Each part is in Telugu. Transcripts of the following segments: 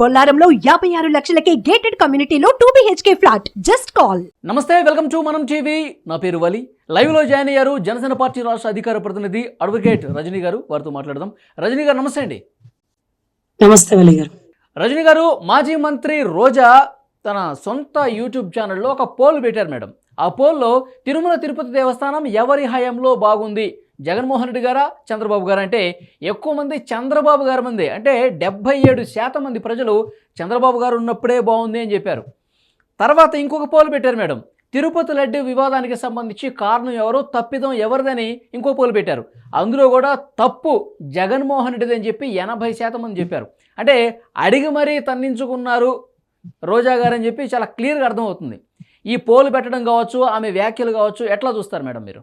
బొల్లారంలో యాభై ఆరు లక్షలకే గేటెడ్ కమ్యూనిటీలో two BHK flat just call నమస్తే వెల్కమ్ టు మనం టీవీ నా పేరు వలి. లైవ్లో జాయిన్ అయ్యారు జనసేన పార్టీ రాష్ట్ర అధికార ప్రతినిధి అడ్వకేట్ రజనీ గారు. వారితో మాట్లాడదాం. రజనీ గారు నమస్తే అండి. నమస్తే వలి గారు. రజనీ గారు మాజీ మంత్రి రోజా తన సొంత యూట్యూబ్ ఛానల్లో ఒక పోల్ పెట్టారు మేడం. ఆ పోల్లో తిరుమల తిరుపతి దేవస్థానం ఎవరి హయాంలో బాగుంది? జగన్మోహన్ రెడ్డి గారా చంద్రబాబు గారు అంటే ఎక్కువ మంది చంద్రబాబు గారి మంది. అంటే డెబ్బై ఏడు శాతం మంది ప్రజలు చంద్రబాబు గారు ఉన్నప్పుడే బాగుంది అని చెప్పారు. తర్వాత ఇంకొక పోలు పెట్టారు మేడం. తిరుపతి లడ్డు వివాదానికి సంబంధించి కారణం ఎవరు తప్పిదం ఎవరిదని ఇంకో పోలు పెట్టారు. అందులో కూడా తప్పు జగన్మోహన్ రెడ్డిది అని చెప్పి ఎనభై శాతం మంది చెప్పారు. అంటే అడిగి మరీ తన్నించుకున్నారు రోజా గారు అని చెప్పి చాలా క్లియర్గా అర్థమవుతుంది. ఈ పోలు పెట్టడం కావచ్చు ఆమె వ్యాఖ్యలు కావచ్చు ఎట్లా చూస్తారు మేడం మీరు?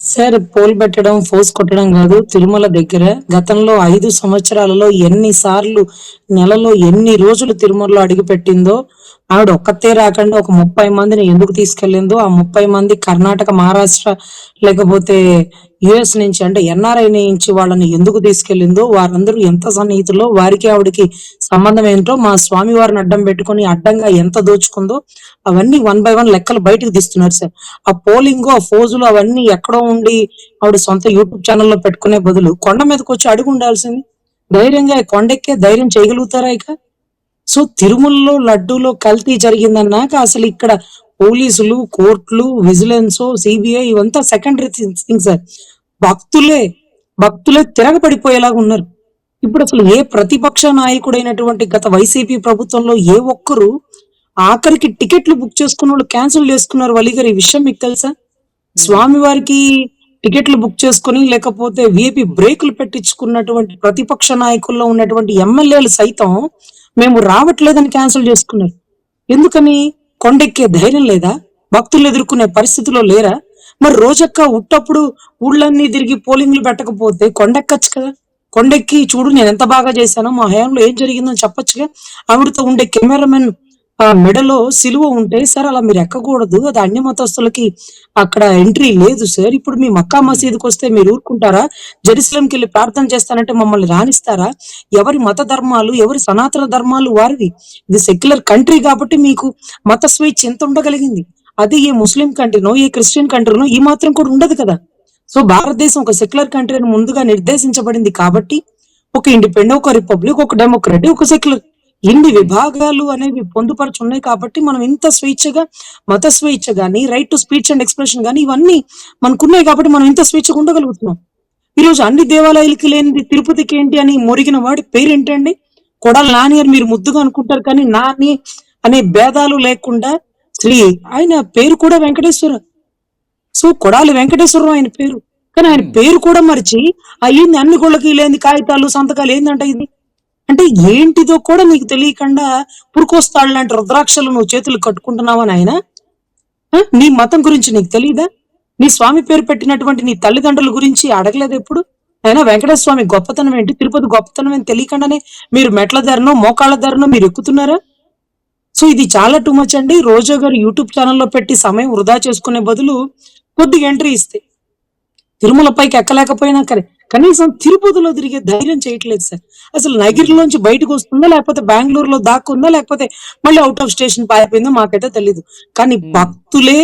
సార్ పోల్ పెట్టడం ఫోర్స్ కొట్టడం కాదు. తిరుమల దగ్గర గతంలో ఐదు సంవత్సరాలలో ఎన్ని సార్లు నెలలో ఎన్ని రోజులు తిరుమలలో అడిగి పెట్టిందో ఆవిడ ఒక్కతే రాకుండా ఒక ముప్పై మందిని ఎందుకు తీసుకెళ్ళిందో ఆ ముప్పై మంది కర్ణాటక మహారాష్ట్ర లేకపోతే యుఎస్ నుంచి అంటే ఎన్ఆర్ఐ నుంచి వాళ్ళని ఎందుకు తీసుకెళ్ళిందో వారందరూ ఎంత సన్నిహితులో వారికి ఆవిడకి సంబంధం ఏంటో మా స్వామి వారిని అడ్డం పెట్టుకొని అడ్డంగా ఎంత దోచుకుందో అవన్నీ వన్ బై వన్ లెక్కలు బయటకు తీస్తున్నారు సార్. ఆ పోలింగ్ ఆ ఫోజులు అవన్నీ ఎక్కడో ఉండి ఆవిడ సొంత యూట్యూబ్ ఛానల్లో పెట్టుకునే బదులు కొండ మీదకి వచ్చి అడుగు ఉండాల్సింది ధైర్యంగా కొండెక్కే ధైర్యం చేయగలుగుతారా ఇక? సో తిరుమలలో లడ్డూలో కల్తీ జరిగిందన్నాక అసలు ఇక్కడ పోలీసులు కోర్టులు విజిలెన్స్ సిబిఐ ఇవంతా సెకండరీ థింగ్ సార్ భక్తులే భక్తులే తిరగబడిపోయేలాగా ఉన్నారు. ఇప్పుడు అసలు ఏ ప్రతిపక్ష నాయకుడైనటువంటి గత వైసీపీ ప్రభుత్వంలో ఏ ఒక్కరు ఆఖరికి టికెట్లు బుక్ చేసుకున్న వాళ్ళు క్యాన్సిల్ చేసుకున్నారు. వలి గారు ఈ విషయం మీకు తెలుసా? స్వామి వారికి టికెట్లు బుక్ చేసుకుని లేకపోతే విఐపి బ్రేకులు పెట్టించుకున్నటువంటి ప్రతిపక్ష నాయకుల్లో ఉన్నటువంటి ఎమ్మెల్యేలు సైతం మేము రావట్లేదని క్యాన్సిల్ చేసుకున్నారు. ఎందుకని? కొండెక్కే ధైర్యం లేదా? భక్తులు ఎదుర్కొనే పరిస్థితిలో లేరా? మరి రోజక్క ఉట్టప్పుడు ఊళ్ళన్నీ తిరిగి పోలింగ్లు పెట్టకపోతే కొండెక్కచ్చు కదా? కొండెక్కి చూడు నేను ఎంత బాగా చేశానో మా హయాంలో ఏం జరిగిందో చెప్పొచ్చుగా? ఆవిడతో ఉండే కెమెరామెన్ మెడలో సిలువ ఉంటే సార్ అలా మీరు ఎక్కకూడదు. అది అన్య మతస్థులకి అక్కడ ఎంట్రీ లేదు సార్. ఇప్పుడు మీ మక్కా మసీదుకి వస్తే మీరు ఊరుకుంటారా? జెరూసలంకి వెళ్ళి ప్రార్థన చేస్తానంటే మమ్మల్ని రాణిస్తారా ఎవరి మత ధర్మాలు ఎవరి సనాతన ధర్మాలు వారివి? ఇది సెక్యులర్ కంట్రీ కాబట్టి మీకు మత స్వేచ్ఛ ఎంత ఉండగలిగింది? అది ఏ ముస్లిం కంట్రీనో ఏ క్రిస్టియన్ కంట్రీనో ఈ మాత్రం కూడా ఉండదు కదా. సో భారతదేశం ఒక సెక్యులర్ కంట్రీ అని ముందుగా నిర్దేశించబడింది కాబట్టి ఒక ఇండిపెండెంట్ ఒక రిపబ్లిక్ ఒక డెమోక్రటీ ఒక సెక్యులర్ ఇన్ని విభాగాలు అనేవి పొందుపరచు ఉన్నాయి కాబట్టి మనం ఇంత స్వేచ్ఛగా మత స్వేచ్ఛ గాని right to speech and expression గానీ ఇవన్నీ మనకున్నాయి కాబట్టి మనం ఇంత స్వేచ్ఛగా ఉండగలుగుతున్నాం. ఈ రోజు అన్ని దేవాలయాలకి లేనిది తిరుపతికి ఏంటి అని మొరిగిన వాడి పేరు ఏంటండి కొడాల నాని అని మీరు ముద్దుగా అనుకుంటారు కానీ నాని అనే భేదాలు లేకుండా శ్రీ ఆయన పేరు కూడా వెంకటేశ్వర. సో కొడాలి వెంకటేశ్వరరావు ఆయన పేరు. కానీ ఆయన పేరు కూడా మరిచి అయ్యింది అన్ని గుళ్ళకి లేని కాగితాలు సంతకాలు ఏందంట ఇది? అంటే ఏంటిదో కూడా నీకు తెలియకుండా పురుకోస్తాడు లాంటి రుద్రాక్షలు నువ్వు చేతులు కట్టుకుంటున్నావా ఆయన నీ మతం గురించి నీకు తెలియదా నీ స్వామి పేరు పెట్టినటువంటి నీ తల్లిదండ్రుల గురించి అడగలేదు ఎప్పుడు? అయినా వెంకటేశ్వర స్వామి గొప్పతనం ఏంటి? తిరుపతి గొప్పతనం ఏంటి తెలియకుండానే మీరు మెట్ల ధరనో మోకాళ్ళ ధరనో మీరు ఎక్కుతున్నారా? సో ఇది చాలా టూ మచ్ అండి. రోజా గారు యూట్యూబ్ ఛానల్లో పెట్టి సమయం వృధా చేసుకునే బదులు కొద్దిగా ఎంట్రీ ఇస్తే. తిరుమల పైకి ఎక్కలేకపోయినా కానీ కనీసం తిరుపతిలో తిరిగే ధైర్యం చేయట్లేదు సార్. అసలు నగిరిలోంచి బయటకు వస్తుందా లేకపోతే బెంగళూరులో దాక్కుందా లేకపోతే మళ్ళీ అవుట్ ఆఫ్ స్టేషన్ పారిపోయిందో మాకైతే తెలీదు. కానీ. భక్తులే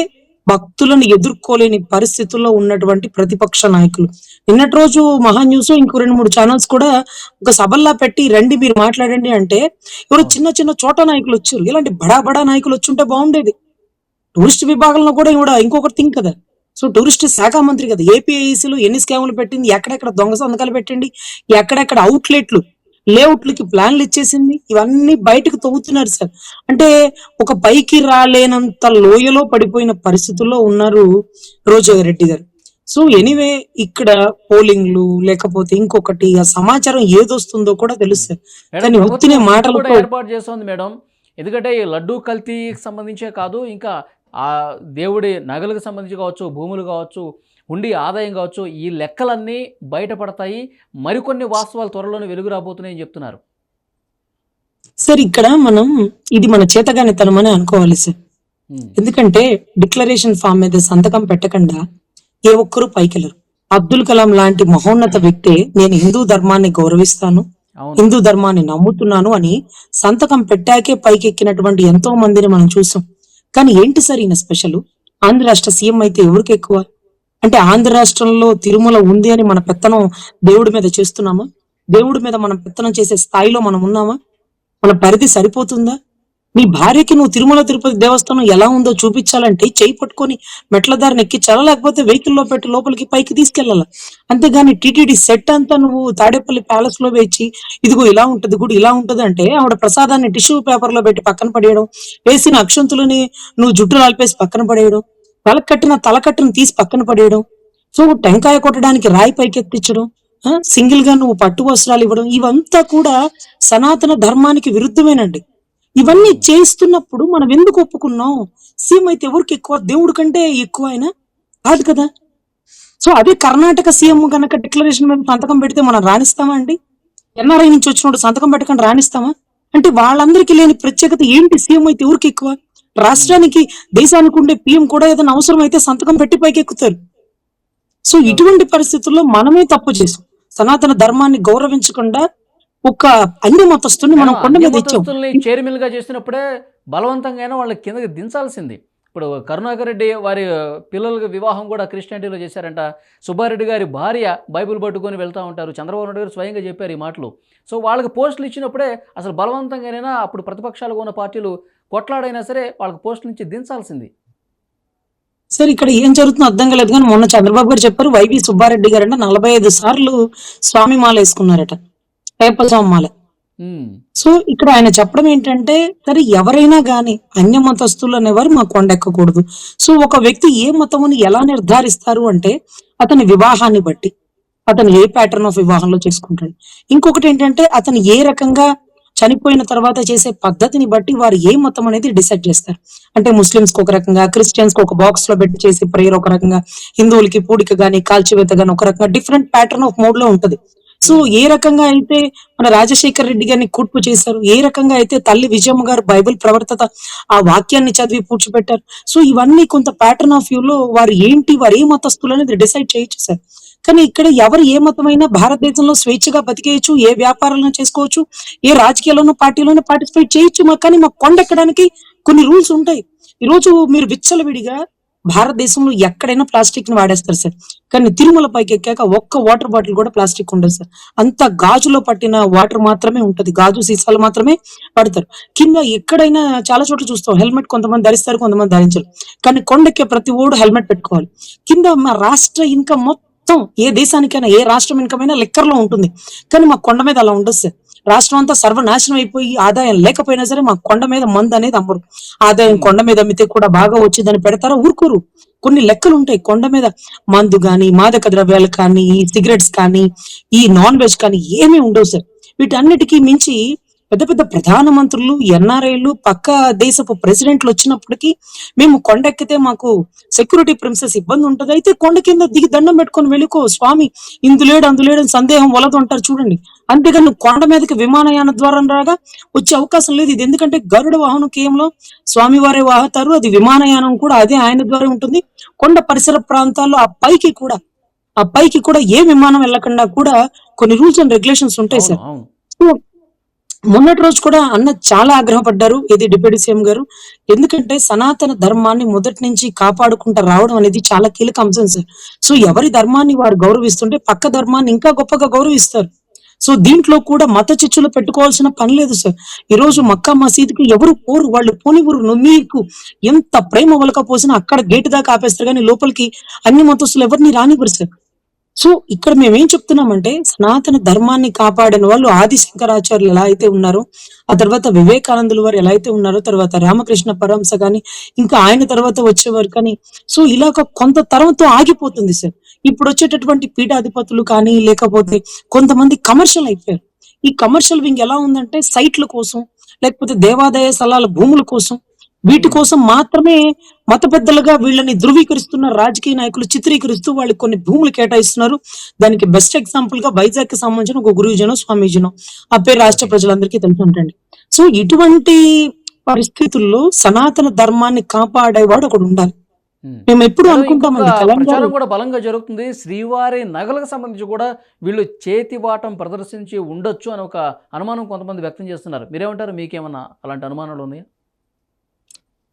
భక్తులను ఎదుర్కోలేని పరిస్థితుల్లో ఉన్నటువంటి ప్రతిపక్ష నాయకులు. నిన్నటి రోజు మహా న్యూస్ ఇంకో రెండు మూడు ఛానల్స్ కూడా ఒక సభల్లా పెట్టి రండి మీరు మాట్లాడండి అంటే ఎవరో చిన్న చిన్న చోట నాయకులు వచ్చారు. ఇలాంటి బడా బడా నాయకులు వచ్చుంటే బాగుండేది. టూరిస్ట్ విభాగంలో కూడా కూడా ఇంకొకటి థింక్ కదా. సో టూరిస్ట్ శాఖ మంత్రి కదా ఏపీఐసీలో ఎన్ని స్కాములు పెట్టింది ఎక్కడెక్కడ దొంగ సంతకాలు పెట్టండి ఎక్కడెక్కడ అవుట్లెట్లు లేఅవుట్లకి ప్లాన్లు ఇచ్చేసింది ఇవన్నీ బయటకు తవ్వుతున్నారు సార్. అంటే ఒక పైకి రాలేనంత లోయలో పడిపోయిన పరిస్థితుల్లో ఉన్నారు రోజా రెడ్డి గారు. సో ఎనీవే ఇక్కడ పోలింగ్లు లేకపోతే ఇంకొకటి ఆ సమాచారం ఏదొస్తుందో కూడా తెలుస్తుంది కానీ కూడా మాటలతో ఏర్పాటు చేస్తోంది మేడం. ఎందుకంటే ఈ లడ్డూ కల్తీకి సంబంధించే కాదు ఇంకా ఆ దేవుడి నగలకు సంబంధించి కావచ్చు భూములు కావచ్చు ఉండి ఆదాయం కావచ్చు ఈ లెక్కలన్నీ బయటపడతాయి. మరికొన్ని వాస్తవాలు త్వరలోనే వెలుగు రాబోతున్నాయని చెప్తున్నారు. సార్ ఇక్కడ మనం ఇది మన చేతగానితనం అని అనుకోవాలి సార్. ఎందుకంటే డిక్లరేషన్ ఫామ్ మీద సంతకం పెట్టకుండా ఏ ఒక్కరూ పైకెళ్ళరు. అబ్దుల్ కలాం లాంటి మహోన్నత వ్యక్తే నేను హిందూ ధర్మాన్ని గౌరవిస్తాను హిందూ ధర్మాన్ని నమ్ముతున్నాను అని సంతకం పెట్టాకే పైకెక్కినటువంటి ఎంతో మందిని మనం చూసాం. కానీ ఏంటి సార్ ఈయన స్పెషల్? ఆంధ్ర రాష్ట్ర సీఎం అయితే ఎవరికి ఎక్కువ? అంటే ఆంధ్ర రాష్ట్రంలో తిరుమల ఉంది అని మన పెత్తనం దేవుడి మీద చేస్తున్నామా? దేవుడి మీద మనం పెత్తనం చేసే స్థాయిలో మనం ఉన్నామా? మన పరిధి సరిపోతుందా? నీ భార్యకి నువ్వు తిరుమల తిరుపతి దేవస్థానం ఎలా ఉందో చూపించాలంటే చేయి పట్టుకొని మెట్ల దారిని ఎక్కించాలా లేకపోతే వెహికల్లో పెట్టి లోపలికి పైకి తీసుకెళ్ళాలా అంతేగాని టీటీడీ సెట్ అంతా నువ్వు తాడేపల్లి ప్యాలెస్లో వేచి ఇదిగో ఇలా ఉంటది గుడి ఇలా ఉంటది అంటే ఆవిడ ప్రసాదాన్ని టిష్యూ పేపర్లో పెట్టి పక్కన పడేయడం వేసిన అక్షంతులని నువ్వు జుట్టు లాల్పేసి పక్కన పడేయడం తల కట్టిన తలకట్టును తీసి పక్కన పడేయడం సో టెంకాయ కొట్టడానికి రాయి పైకెత్తించడం సింగిల్గా నువ్వు పట్టు వస్త్రాలు ఇవ్వడం ఇవంతా కూడా సనాతన ధర్మానికి విరుద్ధమేనండి. ఇవన్నీ చేస్తున్నప్పుడు మనం ఎందుకు ఒప్పుకున్నాం? సీఎం అయితే ఎవరికి ఎక్కువ? దేవుడి కంటే ఎక్కువ ఆయన? కాదు కదా. సో అదే కర్ణాటక సీఎం కనుక డిక్లరేషన్ మీద సంతకం పెడితే మనం రాణిస్తామా అండి? ఎన్ఆర్ఐ నుంచి వచ్చినప్పుడు సంతకం పెట్టకుండా రాణిస్తామా? అంటే వాళ్ళందరికీ లేని ప్రత్యేకత ఏంటి? సీఎం అయితే ఎవరికి ఎక్కువ? రాష్ట్రానికి దేశానికి ఉండే పిఎం కూడా ఏదైనా అవసరం అయితే సంతకం పెట్టి పైకి ఎక్కుతారు. సో ఇటువంటి పరిస్థితుల్లో మనమే తప్పు చేసాం. సనాతన ధర్మాన్ని గౌరవించకుండా ఒక అన్య మతస్థుని మనం కొండ మీద ఇచ్చాం. చైర్మన్గా చేసినప్పుడే బలవంతంగా వాళ్ళకి కిందకి దించాల్సింది. ఇప్పుడు కరుణాకర్ రెడ్డి వారి పిల్లలకి వివాహం కూడా క్రిస్టియానిటీలో చేశారంట. సుబ్బారెడ్డి గారి భార్య బైబిల్ పట్టుకొని వెళ్తూ ఉంటారు. చంద్రబాబు నాయుడు గారు స్వయంగా చెప్పారు ఈ మాటలు. సో వాళ్ళకి పోస్టులు ఇచ్చినప్పుడే అసలు బలవంతంగానైనా అప్పుడు ప్రతిపక్షాలుగా ఉన్న పార్టీలు కొట్లాడైనా సరే వాళ్ళకి పోస్టుల నుంచి దించాల్సింది. సరే ఇక్కడ ఏం జరుగుతుందో అర్థం కాలేదు కానీ మొన్న చంద్రబాబు గారు చెప్పారు వైవి సుబ్బారెడ్డి గారు అంటే నలభై ఐదు సార్లు స్వామి మాల వేసుకున్నారట. అయ్యప్ప స్వామి మాల ఉమ్, సో ఇక్కడ ఆయన చెప్పడం ఏంటంటే సరే ఎవరైనా గాని అన్య మతస్థులు అనేవారు మా కొండ ఎక్కకూడదు. సో ఒక వ్యక్తి ఏ మతముని ఎలా నిర్ధారిస్తారు అంటే అతని వివాహాన్ని బట్టి అతను ఏ ప్యాటర్న్ ఆఫ్ వివాహంలో చేసుకుంటాడు. ఇంకొకటి ఏంటంటే అతను ఏ రకంగా చనిపోయిన తర్వాత చేసే పద్ధతిని బట్టి వారు ఏ మతం అనేది డిసైడ్ చేస్తారు. అంటే ముస్లిమ్స్కి ఒక రకంగా క్రిస్టియన్స్కి ఒక బాక్స్లో పెట్టి చేసే ప్రేయర్ ఒక రకంగా హిందువులకి పూడిక గాని కాల్చివేత గాని ఒక రకంగా డిఫరెంట్ ప్యాటర్న్ ఆఫ్ మోడ్లో ఉంటది. సో ఏ రకంగా అయితే మన రాజశేఖర్ రెడ్డి గారిని కూర్పు చేశారు ఏ రకంగా అయితే తల్లి విజయమ్మ గారు బైబిల్ ప్రవర్తత ఆ వాక్యాన్ని చదివి పూడ్చిపెట్టారు. సో ఇవన్నీ కొంత ప్యాటర్న్ ఆఫ్ వ్యూ లో వారు ఏంటి వారు ఏ మతస్థులు అనేది డిసైడ్ చేయొచ్చు సార్. కానీ ఇక్కడ ఎవరు ఏ మతమైనా భారతదేశంలో స్వేచ్ఛగా బతికేయచ్చు ఏ వ్యాపారాలను చేసుకోవచ్చు ఏ రాజకీయాల్లోనూ పార్టీలోనూ పార్టిసిపేట్ చేయొచ్చు మాకు కానీ మాకు కొండ ఎక్కడానికి కొన్ని రూల్స్ ఉంటాయి. ఈ రోజు మీరు విచ్చలవిడిగా భారతదేశంలో ఎక్కడైనా ప్లాస్టిక్ని వాడేస్తారు సార్. కానీ తిరుమల పైకి ఎక్కాక ఒక్క వాటర్ బాటిల్ కూడా ప్లాస్టిక్ ఉండదు సార్. అంత గాజులో పట్టిన వాటర్ మాత్రమే ఉంటుంది. గాజు సీసాలు మాత్రమే పడతారు. కింద ఎక్కడైనా చాలా చోట్ల చూస్తాం. హెల్మెట్ కొంతమంది ధరిస్తారు కొంతమంది ధరించరు. కానీ కొండెక్కే ప్రతి ఓడు హెల్మెట్ పెట్టుకోవాలి. కింద మా రాష్ట్ర ఇన్కమ్ మొత్తం ఏ దేశానికైనా ఏ రాష్ట్రం ఇన్కమ్ అయినా లెక్కర్లో ఉంటుంది. కానీ మా కొండ మీద అలా ఉండదు సార్. రాష్ట్రం అంతా సర్వనాశనం అయిపోయి ఆదాయం లేకపోయినా సరే మా కొండ మీద మందు అనేది అమ్మరు. ఆదాయం కొండ మీద అమ్మితే కూడా బాగా వచ్చిందని పెడతారా? ఊరుకోరు. కొన్ని లెక్కలు ఉంటాయి. కొండ మీద మందు కానీ మాదక ద్రవ్యాలు కానీ ఈ సిగరెట్స్ కానీ ఈ నాన్ వెజ్ కానీ ఏమీ ఉండవు సార్. వీటన్నిటికీ మించి పెద్ద పెద్ద ప్రధానమంత్రులు ఎన్ఆర్ఐలు పక్క దేశపు ప్రెసిడెంట్లు వచ్చినప్పటికీ మేము కొండ ఎక్కితే మాకు సెక్యూరిటీ ప్రిన్సెస్ ఇబ్బంది ఉంటది. అయితే కొండ కింద దిగి దండం పెట్టుకొని వెళ్ళుకో స్వామి ఇందులేడు అందులేడు అని సందేహం వలదు అంటారు చూడండి. అంతేగాని నువ్వు కొండ మీదకి విమానయాన ద్వారా రాగా వచ్చే అవకాశం లేదు. ఇది ఎందుకంటే గరుడ వాహనం కేయంలో స్వామివారే వాహతారు అది విమానయానం కూడా అదే ఆయన ద్వారా ఉంటుంది. కొండ పరిసర ప్రాంతాల్లో ఆ పైకి కూడా ఆ పైకి కూడా ఏ విమానం వెళ్ళకుండా కూడా కొన్ని రూల్స్ అండ్ రెగ్యులేషన్స్ ఉంటాయి సార్. మొన్నటి రోజు కూడా అన్న చాలా ఆగ్రహపడ్డారు ఇది డిప్యూటీ సీఎం గారు. ఎందుకంటే సనాతన ధర్మాన్ని మొదటి నుంచి కాపాడుకుంటూ రావడం అనేది చాలా కీలక అంశం సార్. సో ఎవరి ధర్మాన్ని వారు గౌరవిస్తుంటే పక్క ధర్మాన్ని ఇంకా గొప్పగా గౌరవిస్తారు. సో దీంట్లో కూడా మత చిచ్చులు పెట్టుకోవాల్సిన పని లేదు సార్. ఈ రోజు మక్కా మసీద్కి ఎవరు పోరు వాళ్ళు పోనివ్వరు మీకు ఎంత ప్రేమ వలక పోసినా అక్కడ గేట్ దాకా ఆపేస్తారు కానీ లోపలికి అన్ని మతస్థులు ఎవరిని రానివ్వరు సార్. సో ఇక్కడ మేము ఏం చెప్తున్నామంటే సనాతన ధర్మాన్ని కాపాడిన వాళ్ళు ఆది శంకరాచార్యులు ఎలా అయితే ఉన్నారో ఆ తర్వాత వివేకానందులు వారు ఎలా అయితే ఉన్నారో తర్వాత రామకృష్ణ పరహంస కానీ ఇంకా ఆయన తర్వాత వచ్చేవారు కానీ సో ఇలాగ కొంత తరంతో ఆగిపోతుంది సార్. ఇప్పుడు వచ్చేటటువంటి పీఠాధిపతులు కానీ లేకపోతే కొంతమంది కమర్షియల్ అయిపోయారు. ఈ కమర్షియల్ వింగ్ ఎలా ఉందంటే సైట్ల కోసం లేకపోతే దేవాదాయ స్థలాల భూముల కోసం వీటి కోసం మాత్రమే మత పెద్దలుగా వీళ్ళని ధృవీకరిస్తున్న రాజకీయ నాయకులు చిత్రీకరిస్తూ వాళ్ళకి కొన్ని భూములు కేటాయిస్తున్నారు. దానికి బెస్ట్ ఎగ్జాంపుల్గా వైజాగ్కి సంబంధించిన ఒక గురువుజనో స్వామీజీనో. ఆ పేరు రాష్ట్ర ప్రజలందరికీ తెలిసి ఉంటుంది సో ఇటువంటి పరిస్థితుల్లో సనాతన ధర్మాన్ని కాపాడేవాడు ఒకడు ఉండాలి. మేము ఎప్పుడు ప్రచారం కూడా బలంగా జరుగుతుంది. శ్రీవారి నగలకు సంబంధించి కూడా వీళ్ళు చేతి వాటం ప్రదర్శించి ఉండొచ్చు అని ఒక అనుమానం కొంతమంది వ్యక్తం చేస్తున్నారు. మీరేమంటారు? మీకేమన్నా అలాంటి అనుమానాలు ఉన్నాయా?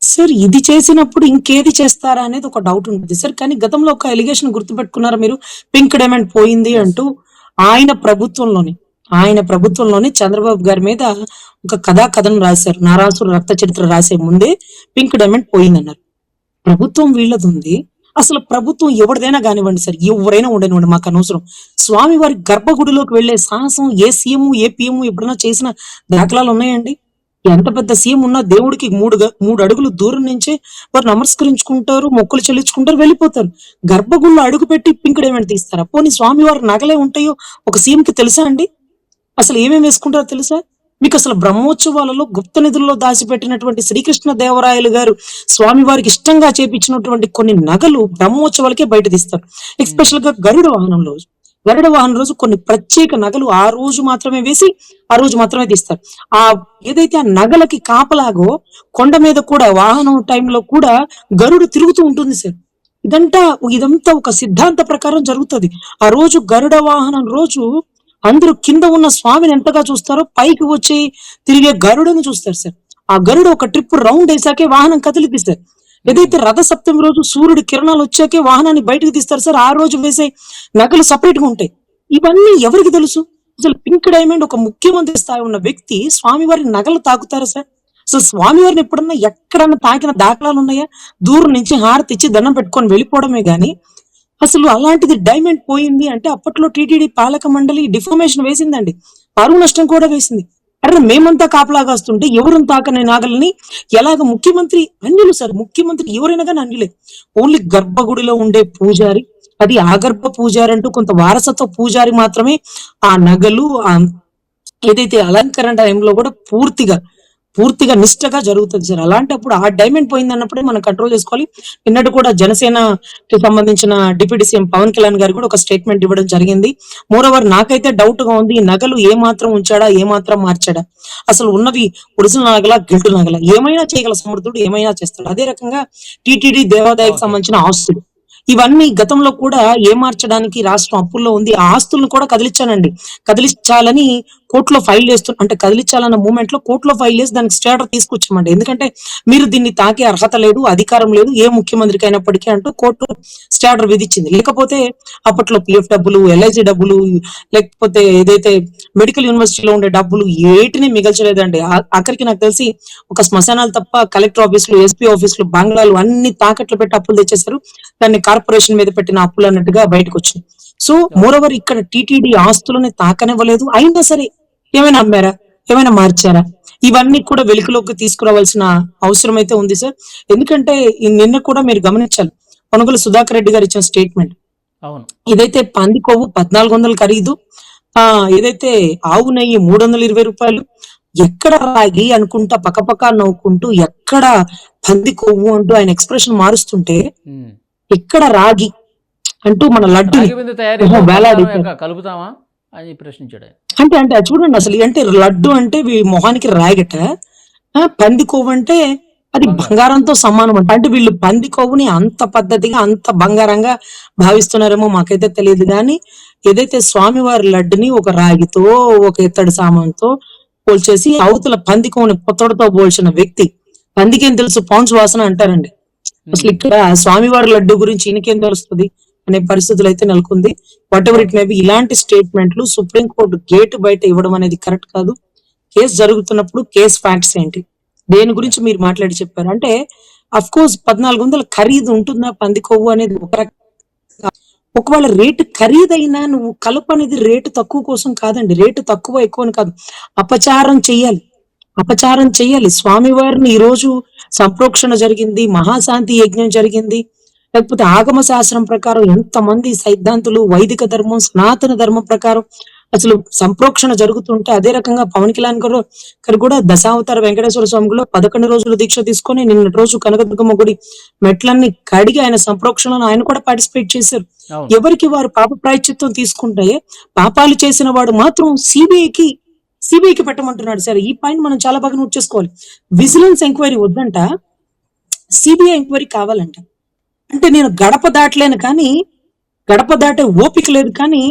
సార్ ఇది చేసినప్పుడు ఇంకేది చేస్తారా అనేది ఒక డౌట్ ఉంటుంది సార్. కానీ గతంలో ఒక ఎలిగేషన్ గుర్తుపెట్టుకున్నారా మీరు? పింక్ డైమండ్ పోయింది. అంటూ ఆయన ప్రభుత్వంలోని ఆయన ప్రభుత్వంలోనే చంద్రబాబు గారి మీద ఒక కథా కథను రాశారు. నారాసుర రక్త చరిత్ర రాసే ముందే పింక్ డైమండ్ పోయిందన్నారు. ప్రభుత్వం వీళ్ళది ఉంది. అసలు ప్రభుత్వం ఎవరిదైనా కానివ్వండి సార్ ఎవరైనా ఉండనివ్వండి మాకు అనవసరం. స్వామి వారి గర్భగుడిలోకి వెళ్ళే సాహసం ఏ సీఎం ఏ పిఎం ఎప్పుడైనా చేసిన దాఖలాలు ఉన్నాయండి? ఎంత పెద్ద సీఎం ఉన్నా దేవుడికి మూడు మూడు అడుగులు దూరం నుంచే వారు నమస్కరించుకుంటారు మొక్కులు చెల్లించుకుంటారు వెళ్ళిపోతారు. గర్భగుడిలో అడుగు పెట్టి పింక్ డైమండ్ తీస్తారా? పోనీ స్వామి వారి నగలే ఉంటాయో ఒక సీఎం కి తెలుసా అండి? అసలు ఏమేమి వేసుకుంటారో తెలుసా? మీకు అసలు బ్రహ్మోత్సవాలలో గుప్త నిధుల్లో దాచిపెట్టినటువంటి శ్రీకృష్ణ దేవరాయలు గారు స్వామి వారికి ఇష్టంగా చేపించినటువంటి కొన్ని నగలు బ్రహ్మోత్సవాలకే బయట తీస్తారు. ఎస్పెషల్గా గరుడ వాహనం రోజు గరుడ వాహనం రోజు కొన్ని ప్రత్యేక నగలు ఆ రోజు మాత్రమే వేసి ఆ రోజు మాత్రమే తీస్తారు. ఆ ఏదైతే ఆ నగలకి కాపలాగో కొండ మీద కూడా వాహనం టైంలో కూడా గరుడు తిరుగుతూ ఉంటుంది సార్. ఇదంతా ఇదంతా ఒక సిద్ధాంత ప్రకారం జరుగుతుంది. ఆ రోజు గరుడ వాహనం రోజు అందరూ కింద ఉన్న స్వామిని ఎంతగా చూస్తారో పైకి వచ్చి తిరిగే గరుడను చూస్తారు సార్. ఆ గరుడు ఒక ట్రిప్ రౌండ్ వేసాకే వాహనం కదిలిపిస్తారు సార్. ఏదైతే రథ సప్తమి రోజు సూర్యుడి కిరణాలు వచ్చాకే వాహనాన్ని బయటకు తీస్తారు సార్ ఆ రోజు వేసే నగలు సపరేట్గా ఉంటాయి. ఇవన్నీ ఎవరికి తెలుసు? అసలు పింక్ డైమండ్ ఒక ముఖ్యమంత్రి స్థాయి ఉన్న వ్యక్తి స్వామివారి నగలు తాకుతారా సార్? సో స్వామివారిని ఎప్పుడన్నా ఎక్కడన్నా తాకిన దాఖలాలు ఉన్నాయా? దూరం నుంచి హారతి ఇచ్చి దండం పెట్టుకొని వెళ్ళిపోవడమే గాని అసలు అలాంటిది డైమండ్ పోయింది అంటే అప్పట్లో టీటీడీ పాలక మండలి డిఫర్మేషన్ వేసిందండి. పరువు నష్టం కూడా వేసింది. అరే మేమంతా కాపలాగా వస్తుంటే ఎవరు తాకని నాగల్ని? ఎలాగ ముఖ్యమంత్రి? అన్యులు సార్ ముఖ్యమంత్రి ఎవరైనా కానీ అన్యులే. ఓన్లీ గర్భగుడిలో ఉండే పూజారి అది ఆగర్భ పూజారి అంటూ కొంత వారసత్వ పూజారి మాత్రమే ఆ నగలు ఆ ఏదైతే అలంకరణ టైంలో కూడా పూర్తిగా పూర్తిగా నిష్టగా జరుగుతుంది సార్. అలాంటప్పుడు ఆ డైమండ్ పోయింది అన్నప్పుడే మనం కంట్రోల్ చేసుకోవాలి. నిన్నటి కూడా జనసేనకి సంబంధించిన డిప్యూటీ సీఎం పవన్ కళ్యాణ్ గారు కూడా ఒక స్టేట్మెంట్ ఇవ్వడం జరిగింది. మోరవర్ నాకైతే డౌట్గా ఉంది ఈ నగలు ఏ మాత్రం ఉంచాడా ఏ మాత్రం మార్చాడా? అసలు ఉన్నవి ఒరిజినల్ నగల గిల్టు నగల? ఏమైనా చేయగల సమర్థుడు ఏమైనా చేస్తాడు. అదే రకంగా టీటీడీ దేవాదాయకు. సంబంధించిన ఆస్తులు. ఇవన్నీ గతంలో కూడా ఏ మార్చడానికి రాష్ట్రం అప్పుల్లో ఉంది. ఆ ఆస్తులను కూడా కదిలించానండి. కదిలించాలని కోర్టులో ఫైల్ చేస్తున్న అంటే కదిలించాలన్న మూమెంట్లో కోర్టులో ఫైల్ చేసి దానికి స్టేటర్ తీసుకొచ్చామండి. ఎందుకంటే మీరు దీన్ని తాకే అర్హత లేదు అధికారం లేదు ఏ ముఖ్యమంత్రికి అయినప్పటికీ అంటూ కోర్టు స్టేటర్ విధించింది. లేకపోతే అప్పట్లో పిఎఫ్ డబ్బులు ఎల్ఐసి డబ్బులు లేకపోతే ఏదైతే మెడికల్ యూనివర్సిటీలో ఉండే డబ్బులు ఏటిని మిగల్చలేదండి. ఆ- ఆఖరికి నాకు తెలిసి ఒక శ్మశానాలు తప్ప కలెక్టర్ ఆఫీసులు ఎస్పీ ఆఫీసులు బంగ్లాలు అన్ని తాకట్లు పెట్టి అప్పులు తెచ్చేశారు. దాన్ని కార్పొరేషన్ మీద పెట్టిన అప్పులు అన్నట్టుగా బయటకు వచ్చింది. సో మోరోవర్ ఇక్కడ టీటీడీ ఆస్తులని తాకనివ్వలేదు. అయినా సరే ఏమైనా అమ్మారా? ఏమైనా మార్చారా? ఇవన్నీ కూడా వెలుగులోకి తీసుకురావాల్సిన అవసరం అయితే ఉంది సార్ ఎందుకంటే నిన్న కూడా మీరు గమనించాలి కొనుగోలు సుధాకర్ రెడ్డి గారు ఇచ్చిన స్టేట్మెంట్ ఇదైతే పంది కొవ్వు పద్నాలుగు వందలు ఖరీదు. ఆ ఏదైతే ఆవు నెయ్యి మూడు వందల ఇరవై రూపాయలు. ఎక్కడ రాగి అనుకుంటా పక్కపక్క నవ్వుకుంటూ ఎక్కడ పంది కొవ్వు అంటూ ఆయన ఎక్స్ప్రెషన్ మారుస్తుంటే ఉమ్. ఎక్కడ రాగి అంటూ మన లడ్డు వేలాడి కలుపుతామా అని ప్రశ్నించాడు. అంటే అంటే అది చూడండి అసలు అంటే లడ్డు అంటే మొహానికి రాయగట పంది కొవ్వు అంటే అది బంగారం. బంగారంతో సమానం అంట అంటే వీళ్ళు పంది కొవ్వుని అంత పద్ధతిగా అంత బంగారంగా భావిస్తున్నారేమో మాకైతే తెలియదు కానీ ఏదైతే స్వామివారి లడ్డుని ఒక రాగితో ఒక ఇత్తడి సామాన్తో పోల్చేసి అవతల పంది కొవ్వుని పొత్తడితో పోల్చిన వ్యక్తి పందికేం తెలుసు పౌన్స్ వాసన అంటారండి Hmm. అసలు ఇక్కడ స్వామివారి లడ్డు గురించి ఈయనకేం తెలుస్తుంది అనే పరిస్థితులు అయితే నెలకొంది. Whatever it may be ఇలాంటి స్టేట్మెంట్లు సుప్రీం కోర్టు గేట్ బయట ఇవ్వడం అనేది కరెక్ట్ కాదు. కేసు జరుగుతున్నప్పుడు కేసు ఫ్యాక్ట్స్ ఏంటి? దేని గురించి మీరు మాట్లాడి చెప్పారు? అంటే అఫ్ కోర్స్ పద్నాలుగు వందల ఖరీదు ఉంటుందా? పంది కొవ్వు అనేది ఒక ఒకవేళ రేటు ఖరీదైనా నువ్వు కలుపు అనేది రేటు తక్కువ కోసం కాదండి. రేటు తక్కువ ఎక్కువ అని కాదు. అపచారం చెయ్యాలి. అపచారం చెయ్యాలి. స్వామివారిని ఈ రోజు సంప్రోక్షణ జరిగింది మహాశాంతి యజ్ఞం జరిగింది. లేకపోతే ఆగమ శాస్త్రం ప్రకారం ఎంతమంది సైద్ధాంతులు వైదిక ధర్మం సనాతన ధర్మం ప్రకారం అసలు సంప్రోక్షణ జరుగుతుంటే అదే రకంగా పవన్ కళ్యాణ్ గారు గారు కూడా దశావతార వెంకటేశ్వర స్వామి గుడిలో పదకొండు రోజులు దీక్ష తీసుకొని నిన్నటి రోజు కనకదుర్గమ్మ గుడి మెట్లన్నీ కడిగి ఆయన సంప్రోక్షణలో ఆయన కూడా పార్టిసిపేట్ చేశారు. ఎవరికి వారు పాప ప్రాయశ్చిత్తం తీసుకుంటే పాపాలు చేసిన వాడు మాత్రం సిబిఐకి సిబిఐకి పెట్టమంటున్నాడు సార్. ఈ పాయింట్ మనం చాలా బాగా నోట్ చేసుకోవాలి. విజిలెన్స్ ఎంక్వైరీ వద్దంట. సిబిఐ ఎంక్వైరీ కావాలంట. అంటే నేను గడప దాటలేను కానీ గడప దాటే ఓపిక లేదు కానీ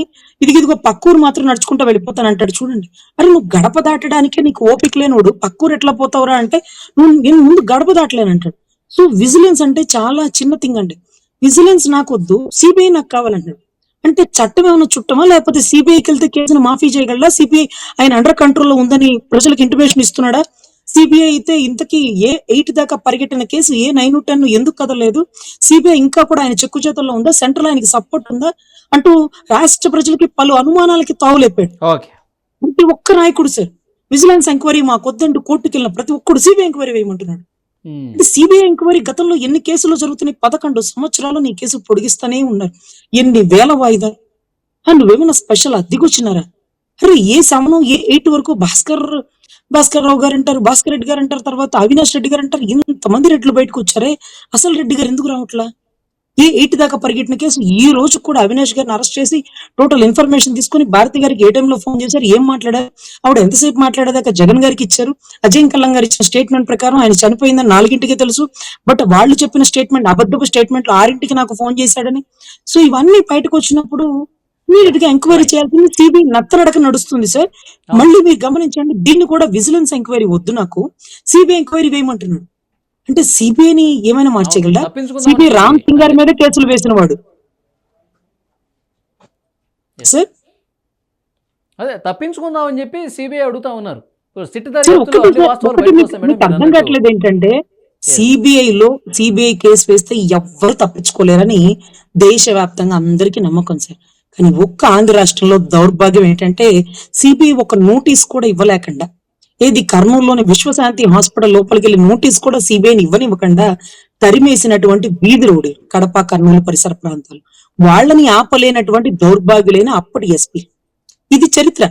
ఇది ఇదిగో పక్కూరు మాత్రం నడుచుకుంటూ వెళ్ళిపోతాను అంటాడు. చూడండి. అరే నువ్వు గడప దాటడానికే నీకు ఓపిక లేనోడు పక్కూరు ఎట్లా పోతావురా అంటే నువ్వు నేను ముందు గడప దాటలేను అంటాడు. సో విజిలెన్స్ అంటే చాలా చిన్న థింగ్ అండి. విజిలెన్స్ నాకు వద్దు సిబిఐ నాకు కావాలంటాడు అంటే చట్టం ఏమైనా చుట్టమా? లేకపోతే సిబిఐకి వెళ్తే కేసును మాఫీ చేయగలరా సిబిఐ ఆయన అండర్ కంట్రోల్లో ఉందని ప్రజలకు ఇంటిమేషన్ ఇస్తున్నాడా? సిబిఐ అయితే ఇంతకీ ఏ ఎయిట్ దాకా పరిగెట్టిన కేసు ఏ నైన్ టెన్ ఎందుకు కదలేదు సిబిఐ ఇంకా కూడా ఆయన చెక్కు చేతుల్లో ఉందా? సెంట్రల్ ఆయనకి సపోర్ట్ ఉందా? అంటూ రాష్ట్ర ప్రజలకి పలు అనుమానాలకి తావులేపాడు ప్రతి ఒక్క నాయకుడు సార్ విజిలెన్స్ ఎంక్వైరీ మాకు వద్దంటూ కోర్టుకి వెళ్ళిన ప్రతి ఒక్కడు సిబిఐ ఎంక్వైరీ వేయమంటున్నాడు. అంటే Hmm. సిబిఐ ఎంక్వైరీ గతంలో ఎన్ని కేసులు జరుగుతున్నాయి? పదకొండు సంవత్సరాలు నీ కేసు పొడిగిస్తానే ఉన్నారు. ఎన్ని వేల వాయిదా? ఆ, నువ్వేమైనా స్పెషల్ అద్దెకొచ్చినారా? అరే ఏ సమనం? ఏ ఎయిట్ వరకు భాస్కర్ భాస్కర్ రావు గారు అంటారు భాస్కర్ రెడ్డి గారు అంటారు తర్వాత అవినాష్ రెడ్డి గారు అంటారు ఇంతమంది రెడ్లు బయటకు వచ్చారే అసలు రెడ్డి గారు ఎందుకు రావట్లా? ఏ ఎయిట్ దాకా పరిగెట్టిన కేసు ఈ రోజు కూడా అవినాష్ గారిని అరెస్ట్ చేసి టోటల్ ఇన్ఫర్మేషన్ తీసుకుని భారతి గారికి ఏ టైంలో ఫోన్ చేశారు ఏం మాట్లాడారు ఆవిడ ఎంతసేపు మాట్లాడేదాకా జగన్ గారికి ఇచ్చారు అజయ్ కల్లం గారు ఇచ్చిన స్టేట్మెంట్ ప్రకారం ఆయన చనిపోయిందని నాలుగింటికే తెలుసు బట్ వాళ్ళు చెప్పిన స్టేట్మెంట్ అబద్ధపు స్టేట్మెంట్ ఆరింటికి నాకు ఫోన్ చేశాడని. సో ఇవన్నీ బయటకు వచ్చినప్పుడు ఇమీడియట్గా ఎంక్వైరీ చేయాల్సింది సిబిఐ నత్తనడక నడుస్తుంది సార్. మళ్ళీ మీరు గమనించండి దీన్ని కూడా విజిలెన్స్ ఎంక్వైరీ వద్దు నాకు. సిబిఐ ఎంక్వైరీ వేయమంటున్నాడు. అంటే సిబిఐని ఏమైనా తప్పించుకుందాం సిబిఐ రామ్ సింగ్ గారి మీద కేసులు వేసిన వాడు. సార్ అదే తప్పించుకుందాం అని చెప్పి సిబిఐ అడుగుతా ఉన్నారు. అర్థం. కావట్లేదు ఏంటంటే సిబిఐ లో సిబిఐ కేసు వేస్తే ఎవ్వరు తప్పించుకోలేరని దేశవ్యాప్తంగా అందరికీ నమ్మకం సార్ కానీ ఒక్క ఆంధ్ర రాష్ట్రంలో దౌర్భాగ్యం ఏంటంటే సిబిఐ ఒక నోటీస్ కూడా ఇవ్వలేకుండా ఇది కర్నూలులోని విశ్వశాంతి హాస్పిటల్ లోపలికి వెళ్ళి నోటీస్ కూడా సిబిఐని ఇవ్వనివ్వకుండా తరిమేసినటువంటి వీధి రోడ్డు కడప కర్నూలు పరిసర ప్రాంతాలు. వాళ్ళని ఆపలేనటువంటి దౌర్భాగ్యులైన అప్పటి ఎస్పీ. ఇది చరిత్ర.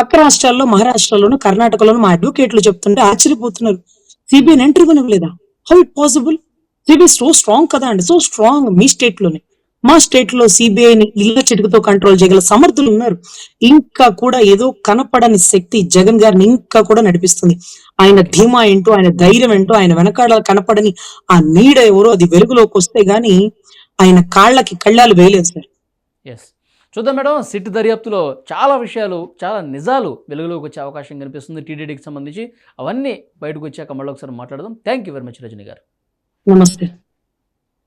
పక్క రాష్ట్రాల్లో మహారాష్ట్రలోను కర్ణాటకలోను మా అడ్వకేట్లు చెప్తుంటే ఆశ్చర్యపోతున్నారు. సిబిఐని ఎంట్రీ ఇవ్వలేదా how it possible CBI so strong కదా అండి సో స్ట్రాంగ్ మీ స్టేట్లోనే. మా స్టేట్లో సిబిఐని ఇళ్ళ చిటికతో కంట్రోల్ చేయగల సమర్థులు ఉన్నారు. ఇంకా కూడా ఏదో కనపడని శక్తి జగన్ గారిని ఇంకా కూడా నడిపిస్తుంది. ఆయన ధీమా ఏంటో ఆయన ధైర్యం ఏంటో ఆయన వెనకాల కనపడని ఆ నీడ ఎవరో అది వెలుగులోకి వస్తే గాని ఆయన కాళ్ళకి కళ్ళాలు వేయలేదు సార్. ఎస్ చూద్దాం మేడం సిట్ దర్యాప్తులో చాలా విషయాలు చాలా నిజాలు వెలుగులోకి వచ్చే అవకాశం కనిపిస్తుంది టీటీడీకి సంబంధించి. అవన్నీ బయటకు వచ్చాక మళ్ళీ ఒకసారి మాట్లాడదాం. Thank you very much Rajani గారు. నమస్తే.